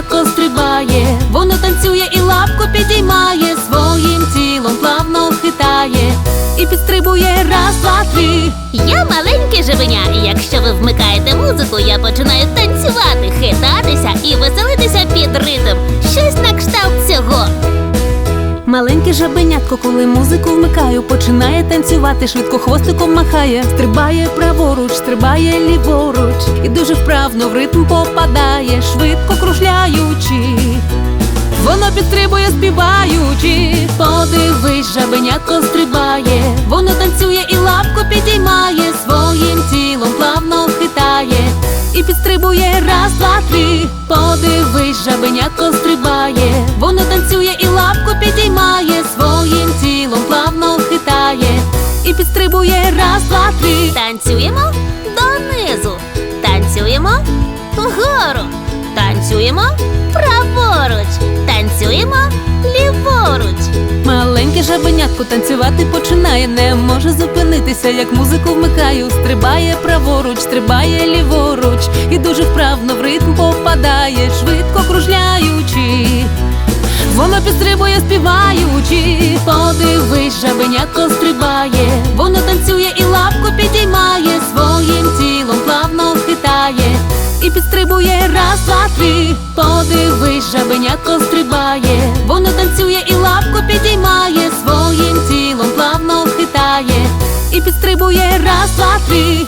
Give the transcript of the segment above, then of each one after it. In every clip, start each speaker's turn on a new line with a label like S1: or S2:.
S1: жабенятко стрибає, воно танцює і лапку підіймає, своїм тілом плавно хитає і підстрибує раз, два, три.
S2: Я маленьке живеня, і якщо ви вмикаєте музику, я починаю танцювати, хитатися і веселитися під ритм. Щось на кшталт цього.
S1: Маленьке жабенятко, коли музику вмикаю, починає танцювати, швидко хвостиком махає, стрибає праворуч, стрибає ліворуч, і дуже вправно в ритм попадає, швидко кружляючи. Воно підстрибує, співаючи. Подивись, жабенятко стрибає, воно танцює і лапку підіймає, своїм тілом плавно хитає. І підстрибує раз, два, три. Подивись, жабенятко стрибає, воно танцює і лапку підіймає, своїм тілом плавно хитає. І підстрибує раз, два, три.
S2: Танцюємо донизу, танцюємо вгору, танцюємо праворуч, танцюємо ліворуч.
S1: Маленьке жабенятко танцювати починає, не може зупинитися, як музику вмикаю. Стрибає праворуч, стрибає ліворуч, і дуже вправно в ритм попадає, швидко кружляючи. Воно підстрибує, співаючи. Подивись, жабенятко стрибає, воно танцює і лапку підіймає, своїм тілом плавно хитає і підстрибує раз, два, три. Подивись, жабенятко стрибає, воно танцює і лапку підіймає, своїм тілом плавно хитає і підстрибує раз, два, три.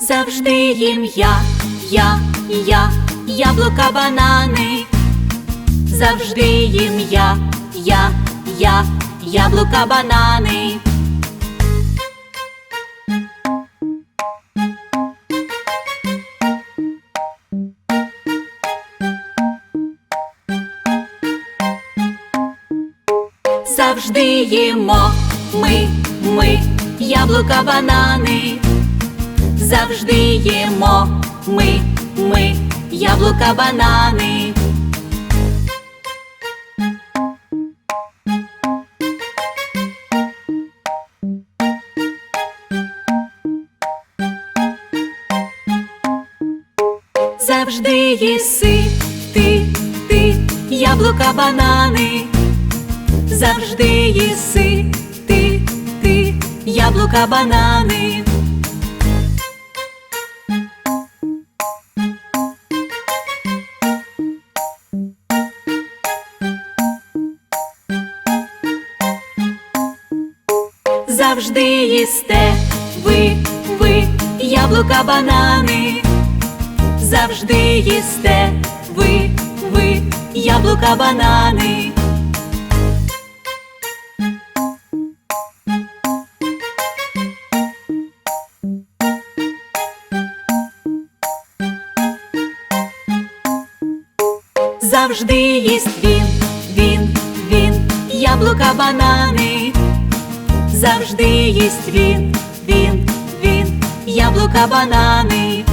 S3: Завжди їм я, я, я, яблука, банани. Завжди їм я, я, я, яблука, банани. Завжди їмо ми, ми, яблука, банани. Завжди їмо ми, ми, яблука, банани. Завжди їси ти, ти, яблука, банани. Завжди їси ти, ти, яблука, банани. Завжди їсте ви, ви, яблука, банани. Завжди їсте ви, ви, яблука, банани. Завжди їсть він, він, він, яблука, банани. Завжди їсть він, він, він, яблука, банани.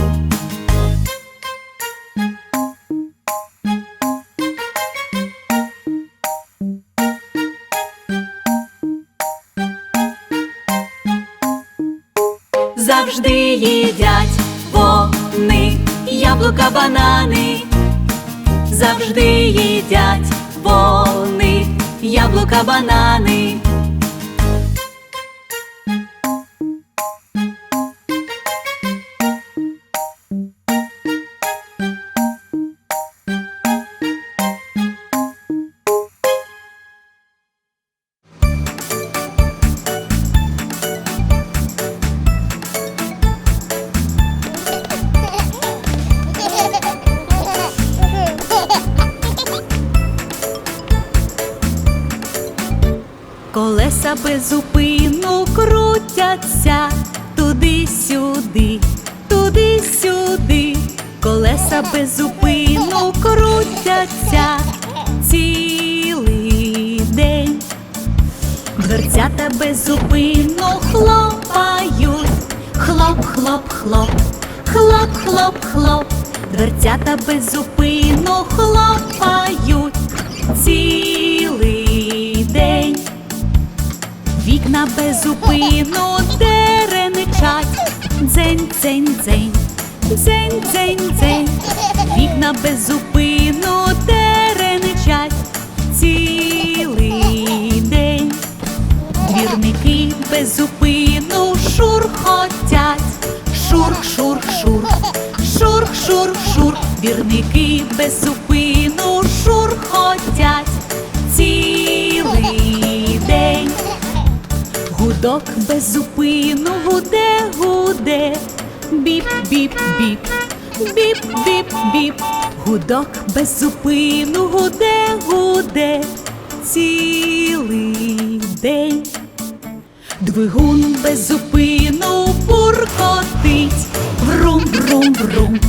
S3: Завжди їдять вони яблука, банани. Завжди їдять вони яблука, банани.
S1: Колеса безупину крутяться туди-сюди, туди-сюди, колеса безупину крутяться цілий день. Дверцята безупину хлопають, хлоп, хлоп, хлоп, хлоп, хлоп, хлоп,
S3: дверцята без зупину хлопають. Цілий Вікна без зупину дереничать. Дзень, дзень, дзень, дзень, дзень, дзень. Вікна без зупину дереничать цілий день. Двірники без зупину шурхотять. Шурх, шурх, шурх, шурх, шурх, шурх. Двірники без зупину шурхотять цілий день. Гудок без зупину гуде, гуде, біп, біп, біп, біп, біп, біп. Гудок без зупину гуде, гуде, цілий день. Двигун без зупину буркотить, врум, врум, врум,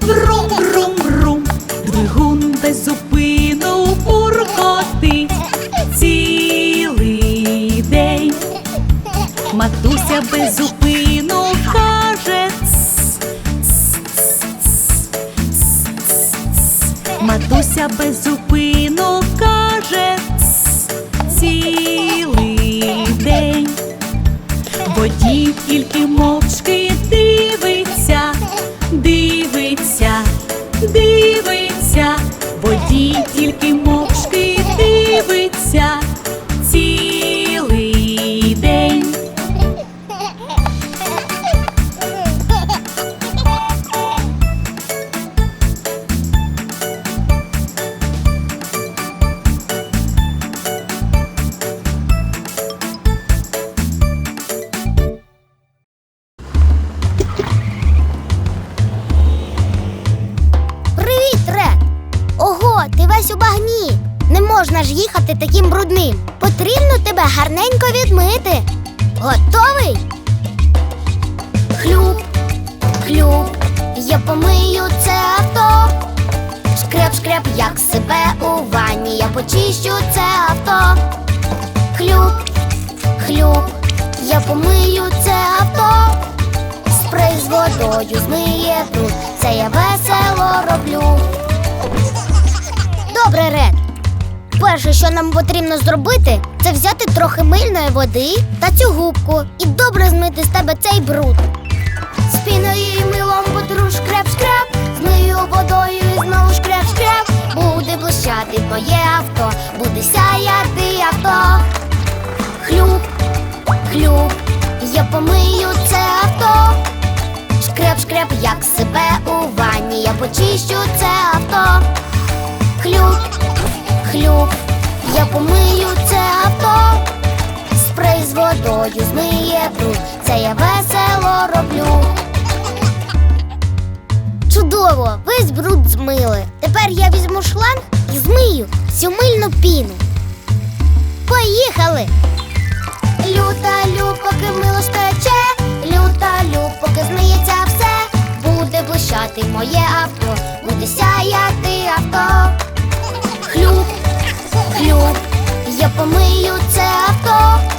S3: врум, врум, врум. Двигун без зупину буркотить цілий. Матуся без зупину каже. Матуся без зупину каже цілий день. Водій тільки мовчки дивиться, дивиться, дивиться, водій тільки мовчки
S4: можна ж їхати таким брудним. Потрібно тебе гарненько відмити. Готовий? Хлюп, хлюп, я помию це авто. Шкреп, шкреп, як себе у ванні, я почищу це авто. Хлюп, хлюп, я помию це авто. Спрей з водою змиє бруд, це я весело роблю. Перше, що нам потрібно зробити, це взяти трохи мильної води та цю губку і добре змити з тебе цей бруд. З піною і милом потру шкреп-шкреп, змию водою і знову шкреп-шкреп. Буде блищати моє авто, буде сяяти авто. Хлюп, хлюп, я помию це авто. Шкреп, шкреп, як себе у ванні, я почищу це авто. Водою змиє бруд, це я весело роблю. Чудово, весь бруд змили. Тепер я візьму шланг і змию всю мильну піну. Поїхали! Люта лю, поки мило стече, люта лю, поки змиється все, буде блищати моє авто, буде сяяти авто. Хлюп, хлюп, я помию це авто.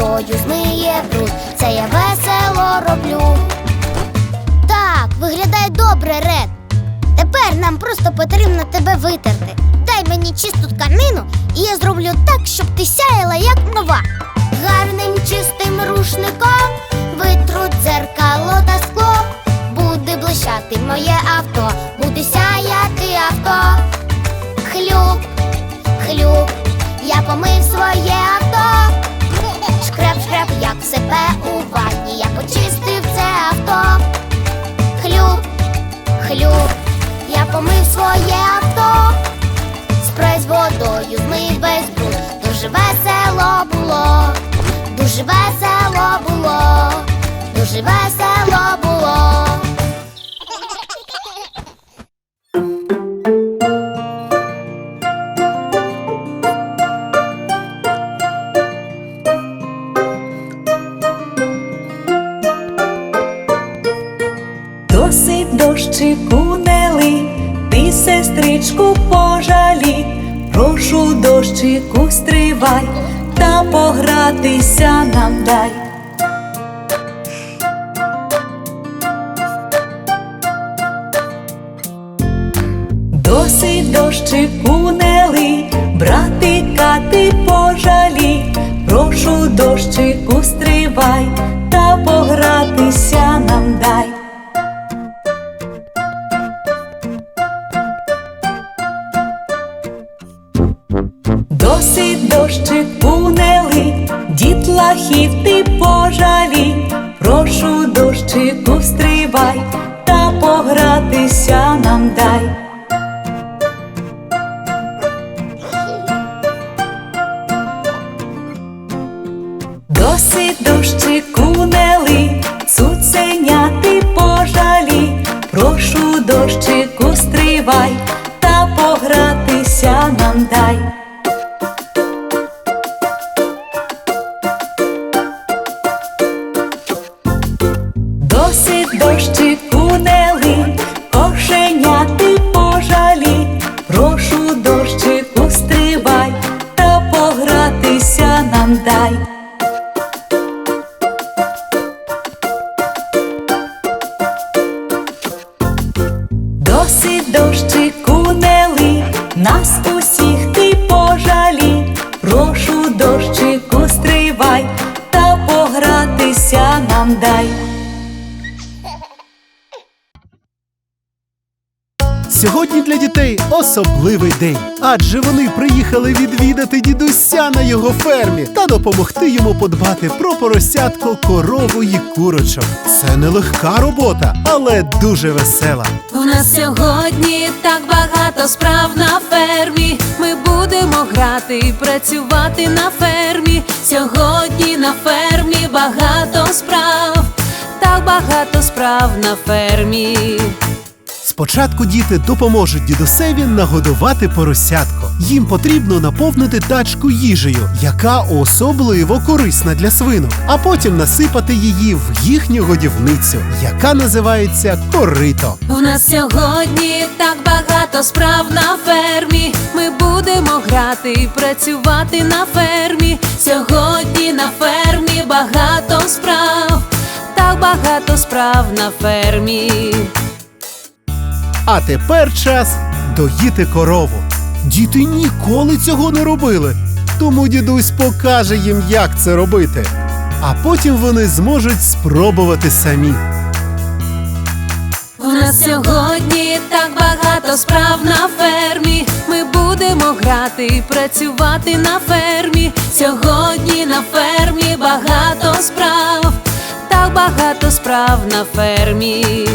S4: Водою змиє бруд, це я весело роблю. Так, виглядає добре, Ред. Тепер нам просто потрібно тебе витерти. Дай мені чисту тканину, і я зроблю так, щоб ти сяяла як нова. Гарним чистим рушником витру дзеркало та скло. Буде блищати моє авто, буде сяяти авто. Хлюп, я помив своє авто. Спрей з водою змив весь бруд. Дуже весело було, дуже весело було, дуже весело було.
S3: Досить дощику не лий, ти сестричку пожалі, прошу дощику стривай, та погратися нам дай. Та стривай, та погратися нам дай.
S5: Для дітей особливий день, адже вони приїхали відвідати дідуся на його фермі та допомогти йому подбати про поросятко, корову і курочок. Це нелегка робота, але дуже весела.
S1: У нас сьогодні так багато справ на фермі. Ми будемо грати і працювати на фермі. Сьогодні на фермі багато справ, так багато справ на фермі.
S5: Спочатку діти допоможуть дідусеві нагодувати поросятко. Їм потрібно наповнити тачку їжею, яка особливо корисна для свинок, а потім насипати її в їхню годівницю, яка називається корито.
S1: У нас сьогодні так багато справ на фермі. Ми будемо грати і працювати на фермі. Сьогодні на фермі багато справ, так багато справ на фермі.
S5: А тепер час доїти корову. Діти ніколи цього не робили, тому дідусь покаже їм, як це робити. А потім вони зможуть спробувати самі.
S1: У нас сьогодні так багато справ на фермі. Ми будемо грати і працювати на фермі. Сьогодні на фермі багато справ, так багато справ на фермі.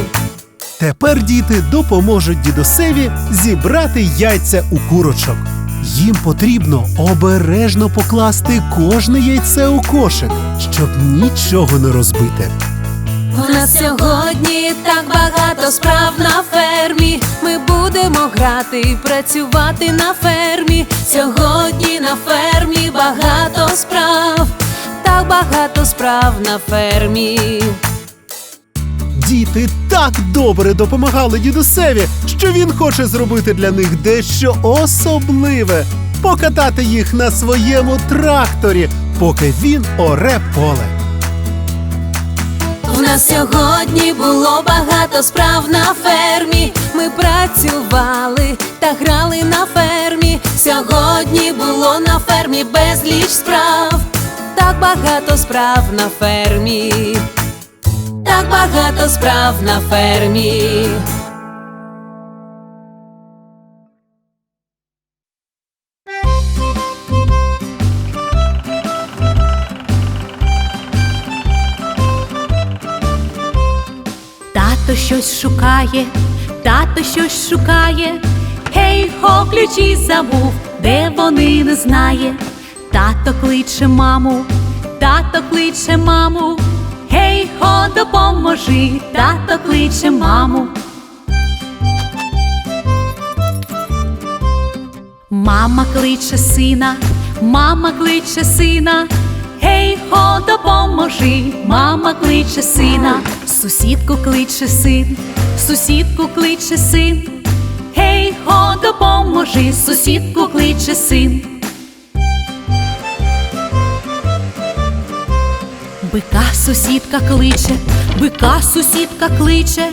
S5: Тепер діти допоможуть дідусеві зібрати яйця у курочок. Їм потрібно обережно покласти кожне яйце у кошик, щоб нічого не розбити.
S1: У нас сьогодні так багато справ на фермі. Ми будемо грати і працювати на фермі. Сьогодні на фермі багато справ, так багато справ на фермі.
S5: Діти так добре допомагали дідусеві, що він хоче зробити для них дещо особливе покатати їх на своєму тракторі, поки він оре поле.
S1: У нас сьогодні було багато справ на фермі. Ми працювали та грали на фермі. Сьогодні було на фермі безліч справ. Так багато справ на фермі. Так багато справ на фермі. Тато щось шукає, тато щось шукає. Гей, хо, ключі забув, де вони не знає. Тато кличе маму, тато кличе маму. Гей, хо, допоможи, тато кличе маму. Мама кличе сина, мама кличе сина. Гей, хо, допоможи, мама кличе сина, сусідку кличе син, сусідку кличе син.
S3: Гей, го, допоможи, сусідку кличе син. Бика сусідка кличе, бика сусідка кличе.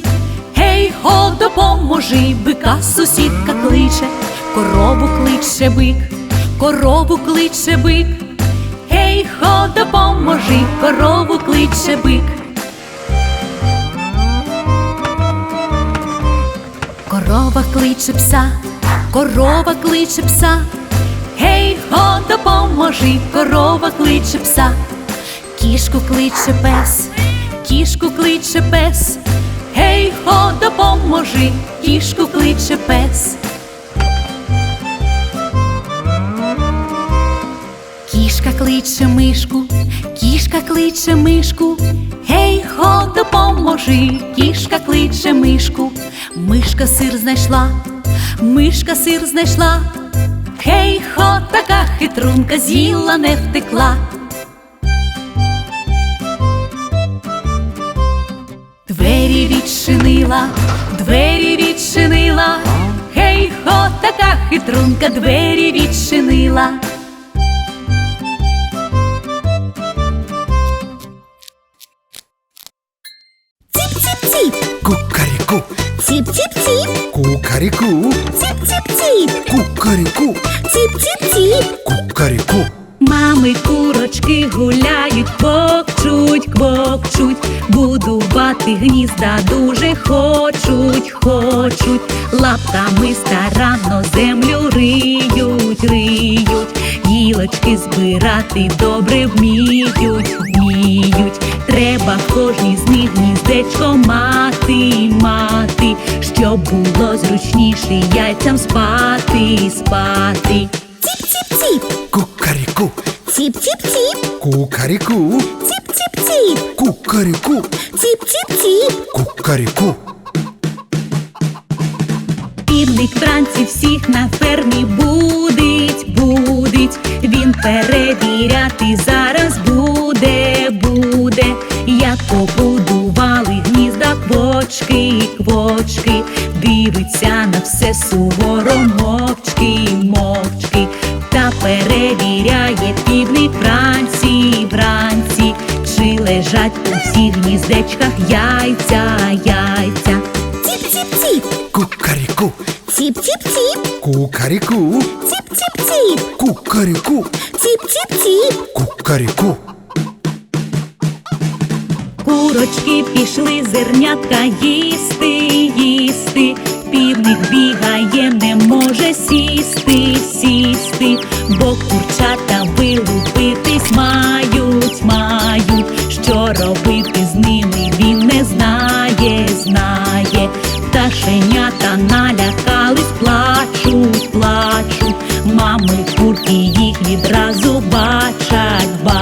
S3: Гей, го, допоможи, бика сусідка кличе, корову кличе бик, корову кличе бик. Гей, го, допоможи, корову кличе бик. Корова кличе пса, корова кличе пса. Гей, го, допоможи, корова кличе пса. Кішку кличе пес, кішку кличе пес. Гей, го, допоможи, кішку кличе пес. Кішка кличе мишку, кішка кличе мишку. Гей, го, допоможи, кішка кличе мишку. Мишка сир знайшла, мишка сир знайшла. Гей, хо, така хитрунка з'їла не втекла. Двері відчинила, двері відчинила. Гей, хо, така хитрунка, двері відчинила.
S6: Ціп-ціп-ціп,
S5: Кукаріку,
S6: ціп-ціп-ціп,
S5: кукаріку,
S6: ціп-ціп-ціп,
S5: кукаріку,
S6: ціп-ціп-ціп.
S5: кукаріку.
S3: Мами курочки гуляють, квокчуть, квокчуть, будувати гнізда. Дуже хочуть, хочуть, лапками старанно землю риють, риють, гілочки збирати добре вміють, вміють. Треба в кожній з них гніздечко мати, мати, щоб було зручніше яйцям спати, спати.
S6: Ціп-ціп-ціп,
S5: Кукаріку,
S6: ціп-ціп-ціп,
S5: кукаріку,
S6: ціп-ціп-ціп,
S5: кукаріку,
S6: ціп-ціп-ціп.
S5: кукаріку.
S3: Півник вранці всіх на фермі будить, будить. Він перевіряти зараз буде, буде. Як побудували гнізда квочки, квочки. Дивиться на все суворо мовчки. Перевіряє півник вранці, вранці. Чи лежать у всіх гніздечках яйця, яйця.
S6: Ціп-ціп-ціп,
S5: Кукаріку,
S6: ціп-ціп-ціп,
S5: кукаріку,
S6: ціп-ціп-ціп,
S5: кукаріку,
S6: ціп-ціп-ціп.
S5: кукаріку.
S3: Курочки пішли зернятка їсти, їсти. Півник бігає, не може сісти, сісти, бо курчата вилупитись мають, мають. Що робити з ними він не знає, знає. Пташенята налякались, плачуть, плачуть. Мами курки їх відразу бачать, бачать.